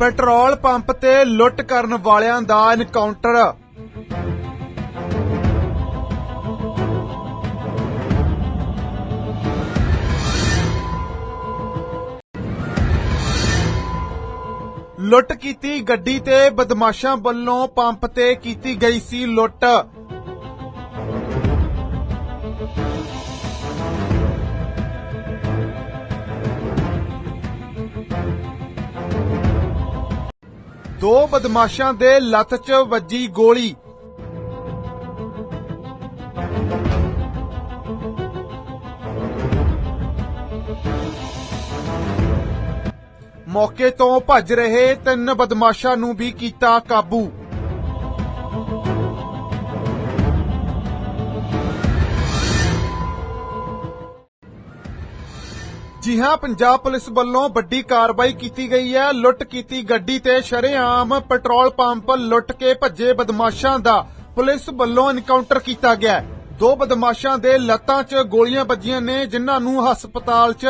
Petrol pump ਤੇ ਲੁੱਟ ਕਰਨ ਵਾਲਿਆਂ ਦਾ ਐਨਕਾਊਂਟਰ ਲੁੱਟ ਕੀਤੀ ਗੱਡੀ ਤੇ ਬਦਮਾਸ਼ਾਂ ਵੱਲੋਂ ਪੰਪ ਤੇ ਕੀਤੀ ਗਈ ਸੀ ਲੁੱਟ। ਦੋ ਬਦਮਾਸ਼ਾਂ ਦੇ ਲੱਤ 'ਚ ਵੱਜੀ ਗੋਲੀ। ਮੌਕੇ ਤੋਂ ਭੱਜ ਰਹੇ ਤਿੰਨ ਬਦਮਾਸ਼ਾਂ ਨੂੰ ਵੀ ਕੀਤਾ ਕਾਬੂ। ਜੀ ਹਾਂ, ਪੰਜਾਬ ਪੁਲਿਸ ਵੱਲੋਂ ਵੱਡੀ ਕਾਰਵਾਈ ਕੀਤੀ ਗਈ ਹੈ। ਲੁੱਟ ਕੀਤੀ ਗੱਡੀ ਤੇ ਸ਼ਰੇਆਮ ਪੈਟਰੋਲ ਪੰਪ ਲੁੱਟ ਕੇ ਭੱਜੇ ਬਦਮਾਸ਼ਾਂ ਦਾ ਪੁਲਿਸ ਵੱਲੋਂ ਐਨਕਾਊਂਟਰ ਕੀਤਾ ਗਿਆ ਦੋ ਬਦਮਾਸ਼ਾਂ ਦੇ ਲੱਤਾਂ 'ਚ ਗੋਲੀਆਂ ਵੱਜੀਆਂ ਨੇ, ਜਿਨ੍ਹਾਂ ਨੂੰ ਹਸਪਤਾਲ 'ਚ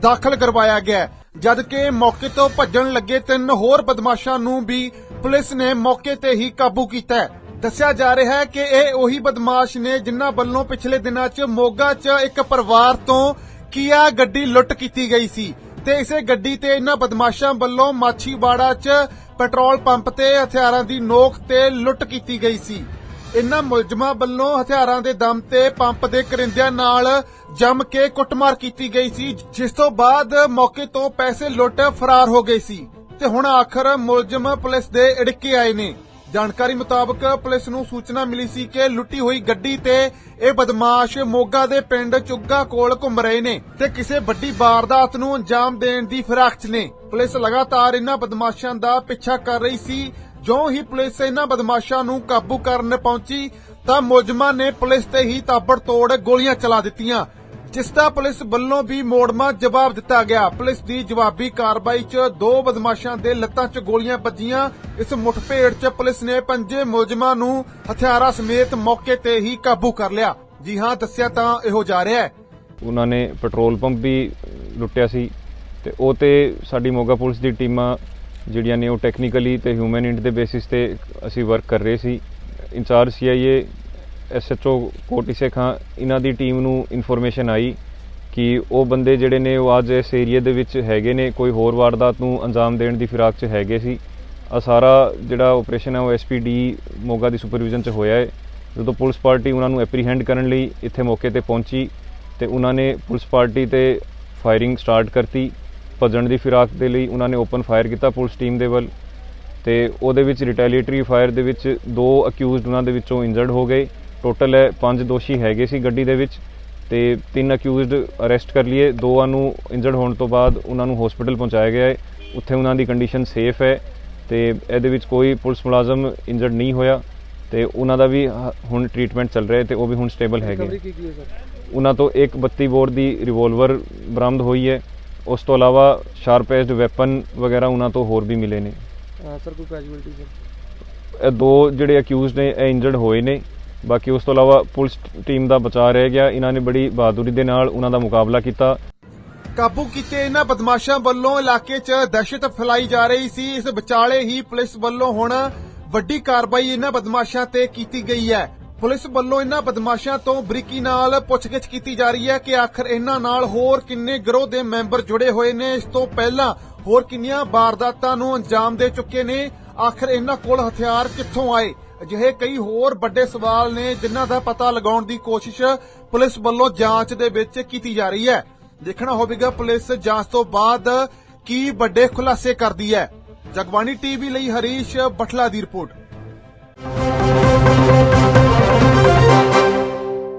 ਦਾਖਲ ਕਰਵਾਇਆ ਗਿਆ ਹੈ। ਜਦ ਕਿ ਮੌਕੇ ਤੋਂ ਭੱਜਣ ਲੱਗੇ ਤਿੰਨ ਹੋਰ ਬਦਮਾਸ਼ਾਂ ਨੂੰ ਵੀ ਪੁਲਿਸ ਨੇ ਮੌਕੇ ਤੇ ਹੀ ਕਾਬੂ ਕੀਤਾ ਦੱਸਿਆ ਜਾ ਰਿਹਾ ਹੈ ਕਿ ਇਹ ਉਹੀ ਬਦਮਾਸ਼ ਨੇ ਜਿਨ੍ਹਾਂ ਵੱਲੋਂ ਪਿਛਲੇ ਦਿਨਾਂ 'ਚ ਮੋਗਾ 'ਚ ਇੱਕ ਪਰਿਵਾਰ ਤੋਂ ਕੀਆ ਗੱਡੀ ਲੁੱਟ ਕੀਤੀ ਗਈ ਸੀ ਤੇ ਇਸੇ ਗੱਡੀ ਤੇ ਇਹਨਾਂ ਬਦਮਾਸ਼ਾਂ ਵੱਲੋਂ ਮਾਛੀਵਾੜਾ 'ਚ ਪੈਟਰੋਲ ਪੰਪ ਤੇ ਹਥਿਆਰਾਂ ਦੀ ਨੋਕ ਤੇ ਲੁੱਟ ਕੀਤੀ ਗਈ ਸੀ। ਇਹਨਾਂ ਮੁਲਜ਼ਮਾਂ ਵੱਲੋਂ ਹਥਿਆਰਾਂ ਦੇ ਦਮ ਤੇ ਪੰਪ ਦੇ ਕਰਿੰਦਿਆਂ ਨਾਲ ਜੰਮ ਕੇ ਕੁੱਟਮਾਰ ਕੀਤੀ ਗਈ ਸੀ, ਜਿਸ ਤੋਂ ਬਾਅਦ ਮੌਕੇ ਤੋਂ ਪੈਸੇ ਲੁੱਟ ਫਰਾਰ ਹੋ ਗਏ ਸੀ। ਤੇ ਹੁਣ ਆਖਰ ਮੁਲਜ਼ਮ ਪੁਲਿਸ ਦੇ ਇੜਕੇ ਆਏ ਨੇ। ਜਾਣਕਾਰੀ ਮੁਤਾਬਕ ਪੁਲਿਸ ਨੂੰ ਸੂਚਨਾ ਮਿਲੀ ਸੀ ਕਿ ਲੁੱਟੀ ਹੋਈ ਗੱਡੀ ਤੇ ਇਹ ਬਦਮਾਸ਼ ਮੋਗਾ ਦੇ ਪਿੰਡ ਚੁੱਗਾ ਕੋਲ ਘੁੰਮ ਰਹੇ ਨੇ ਤੇ ਕਿਸੇ ਵੱਡੀ ਵਾਰਦਾਤ ਨੂੰ ਅੰਜਾਮ ਦੇਣ ਦੀ ਫਿਰਾਕ 'ਚ ਨੇ। ਪੁਲਿਸ ਲਗਾਤਾਰ ਇਹਨਾਂ ਬਦਮਾਸ਼ਾਂ ਦਾ ਪਿੱਛਾ ਕਰ ਰਹੀ ਸੀ। ਜਿਉਂ ਹੀ ਪੁਲਿਸ ਇਹਨਾਂ ਬਦਮਾਸ਼ਾਂ ਨੂੰ ਕਾਬੂ ਕਰਨ ਪਹੁੰਚੀ, ਤਾਂ ਮੁਲਜ਼ਮਾਂ ਨੇ ਪੁਲਿਸ ਤੇ ਹੀ ਤਾਬੜਤੋੜ ਗੋਲੀਆਂ ਚਲਾ ਦਿੱਤੀਆਂ। ਜਿਸ ਦਾ ਪੁਲਿਸ ਵੱਲੋਂ ਵੀ ਮੋੜਮਾ ਜਵਾਬ ਦਿੱਤਾ ਗਿਆ। ਪੁਲਿਸ ਦੀ ਜਵਾਬੀ ਕਾਰਵਾਈ 'ਚ ਦੋ ਬਦਮਾਸ਼ਾਂ ਦੇ ਲੱਤਾਂ 'ਚ ਗੋਲੀਆਂ ਵੱਜੀਆਂ। ਇਸ ਮੁੱਠਭੇੜ 'ਚ ਪੁਲਿਸ ਨੇ ਪੰਜੇ ਮੁਲਜ਼ਮਾਂ ਨੂੰ ਹਥਿਆਰਾਂ ਸਮੇਤ ਮੌਕੇ ਤੇ ਹੀ ਕਾਬੂ ਕਰ ਲਿਆ। ਜੀ ਹਾਂ, ਦੱਸਿਆ ਤਾਂ ਇਹੋ ਜਾ ਰਿਹਾ ਹੈ। ਉਹਨਾਂ ਨੇ ਪੈਟਰੋਲ ਪੰਪ ਵੀ ਲੁੱਟਿਆ ਸੀ ਤੇ ਉਹ ਤੇ ਸਾਡੀ ਮੋਗਾ ਪੁਲਿਸ ਦੀ ਟੀਮਾਂ ਜਿਹੜੀਆਂ ਨੇ ਉਹ ਟੈਕਨੀਕਲੀ ਤੇ ਹਿਊਮਨ ਇੰਟ ਦੇ ਬੇਸਿਸ ਤੇ ਅਸੀਂ ਵਰਕ ਕਰ ਰਹੇ ਸੀ। ਇੰਚਾਰਜ ਸੀਆਈਏ ਐਸਐਚਓ ਕੋਟੀ ਸੇਖਾਂ ਇਹਨਾਂ ਦੀ ਟੀਮ ਨੂੰ ਇਨਫੋਰਮੇਸ਼ਨ ਆਈ ਕਿ ਉਹ ਬੰਦੇ ਜਿਹੜੇ ਨੇ ਉਹ ਅੱਜ ਇਸ ਏਰੀਆ ਦੇ ਵਿੱਚ ਹੈਗੇ ਨੇ, ਕੋਈ ਹੋਰ ਵਾਰਦਾਤ ਨੂੰ ਅੰਜਾਮ ਦੇਣ ਦੀ ਫਿਰਾਕ 'ਚ ਹੈਗੇ ਸੀ। ਆ ਸਾਰਾ ਜਿਹੜਾ ਆਪਰੇਸ਼ਨ ਹੈ ਉਹ ਐਸਪੀਡੀ ਮੋਗਾ ਦੀ ਸੁਪਰਵਿਜ਼ਨ 'ਚ ਹੋਇਆ ਹੈ। ਜਦੋਂ ਪੁਲਿਸ ਪਾਰਟੀ ਉਹਨਾਂ ਨੂੰ ਐਪਰੀਹੈਂਡ ਕਰਨ ਲਈ ਇੱਥੇ ਮੌਕੇ ਤੇ ਪਹੁੰਚੀ ਤੇ ਉਹਨਾਂ ਨੇ ਪੁਲਿਸ ਪਾਰਟੀ ਤੇ ਫਾਇਰਿੰਗ ਸਟਾਰਟ ਕਰਤੀ। ਭੱਜਣ ਦੀ ਫਿਰਾਕ ਦੇ ਲਈ ਉਹਨਾਂ ਨੇ ਓਪਨ ਫਾਇਰ ਕੀਤਾ ਪੁਲਿਸ ਟੀਮ ਦੇ ਵੱਲ ਤੇ ਉਹਦੇ ਵਿੱਚ ਰਿਟੈਲੀਏਟਰੀ ਫਾਇਰ ਦੇ ਵਿੱਚ ਦੋ ਅਕਿਊਜ਼ਡ ਉਹਨਾਂ ਦੇ ਵਿੱਚੋਂ ਇੰਜਰਡ ਹੋ ਗਏ। ਟੋਟਲ ਹੈ ਪੰਜ ਦੋਸ਼ੀ ਹੈਗੇ ਸੀ ਗੱਡੀ ਦੇ ਵਿੱਚ ਤੇ ਤਿੰਨ ਅਕਿਊਜ਼ਡ ਅਰੈਸਟ ਕਰ ਲਈਏ। ਦੋਆਂ ਨੂੰ ਇੰਜਰਡ ਹੋਣ ਤੋਂ ਬਾਅਦ ਉਹਨਾਂ ਨੂੰ ਹਸਪੀਟਲ ਪਹੁੰਚਾਇਆ ਗਿਆ ਹੈ। ਉੱਥੇ ਉਹਨਾਂ ਦੀ ਕੰਡੀਸ਼ਨ ਸੇਫ ਹੈ ਤੇ ਇਹਦੇ ਵਿੱਚ ਕੋਈ ਪੁਲਿਸ ਮੁਲਾਜ਼ਮ ਇੰਜਰਡ ਨਹੀਂ ਹੋਇਆ ਤੇ ਉਹਨਾਂ ਦਾ ਵੀ ਹੁਣ ਟ੍ਰੀਟਮੈਂਟ ਚੱਲ ਰਿਹਾ ਹੈ ਤੇ ਉਹ ਵੀ ਹੁਣ ਸਟੇਬਲ ਹੈਗੇ ਉਹਨਾਂ ਤੋਂ ਇੱਕ 32 ਬੋਰ ਦੀ ਰਿਵੋਲਵਰ ਬਰਾਮਦ ਹੋਈ ਹੈ। ਉਸ ਤੋਂ ਇਲਾਵਾ ਸ਼ਾਰਪ ਐਜਡ ਵੈਪਨ ਵਗੈਰਾ ਉਹਨਾਂ ਤੋਂ ਹੋਰ ਵੀ ਮਿਲੇ ਨੇ। ਸਰ ਕੋਈ ਕੈਜੂਅਲਟੀ ਸਰ? ਇਹ ਦੋ ਜਿਹੜੇ ਅਕਿਊਜ਼ਡ ਨੇ ਇਹ ਇੰਜਰਡ ਹੋਏ ਨੇ। ਬਾਕੀ ਉਸ ਤੋਂ ਇਲਾਵਾ ਪੁਲਿਸ ਟੀਮ ਦਾ ਬਚਾਅ ਰਹਿ ਗਿਆ। ਇਹਨਾਂ ਨੇ ਬੜੀ ਬਹਾਦੁਰੀ ਦੇ ਨਾਲ ਉਹਨਾਂ ਦਾ ਮੁਕਾਬਲਾ ਕੀਤਾ। ਕਾਬੂ ਕੀਤੇ ਇਹਨਾਂ ਬਦਮਾਸ਼ਾਂ ਵੱਲੋਂ ਇਲਾਕੇ 'ਚ ਦਹਿਸ਼ਤ ਫੈਲਾਈ ਜਾ ਰਹੀ ਸੀ। ਇਸ ਵਿਚਾਲੇ ਹੀ ਪੁਲਿਸ ਵੱਲੋਂ ਹੁਣ ਵੱਡੀ ਕਾਰਵਾਈ ਇਹਨਾਂ ਬਦਮਾਸ਼ਾਂ ਤੇ ਕੀਤੀ ਗਈ ਹੈ। ਪੁਲਿਸ ਵੱਲੋਂ ਇਹਨਾਂ ਬਦਮਾਸ਼ਾਂ ਤੋਂ ਬਰੀਕੀ ਨਾਲ ਪੁੱਛਗਿੱਛ ਕੀਤੀ ਜਾ ਰਹੀ ਹੈ ਕਿ ਆਖਰ ਇਹਨਾਂ ਨਾਲ ਹੋਰ ਕਿੰਨੇ ਗਰੋਹ ਦੇ ਮੈਂਬਰ ਜੁੜੇ ਹੋਏ ਨੇ? ਇਸ ਤੋਂ ਪਹਿਲਾਂ ਹੋਰ ਕਿੰਨੀਆਂ ਵਾਰਦਾਤਾਂ ਨੂੰ ਅੰਜਾਮ ਦੇ ਚੁੱਕੇ ਨੇ? ਆਖਰ ਇਹਨਾਂ ਕੋਲ ਹਥਿਆਰ ਕਿੱਥੋਂ ਆਏ? ਅਜਿਹੇ ਕਈ ਹੋਰ ਵੱਡੇ ਸਵਾਲ ਨੇ ਜਿਨ੍ਹਾਂ ਦਾ ਪਤਾ ਲਗਾਉਣ ਦੀ ਕੋਸ਼ਿਸ਼ ਪੁਲਿਸ ਵੱਲੋਂ ਜਾਂਚ ਦੇ ਵਿੱਚ ਕੀਤੀ ਜਾ ਰਹੀ ਹੈ। ਦੇਖਣਾ ਹੋਵੇਗਾ ਪੁਲਿਸ ਜਾਂਚ ਤੋਂ ਬਾਅਦ ਕੀ ਵੱਡੇ ਖੁਲਾਸੇ ਕਰਦੀ ਹੈ। ਜਗਬਾਣੀ ਟੀਵੀ ਲਈ ਹਰੀਸ਼ ਬਠਲਾ ਦੀ ਰਿਪੋਰਟ।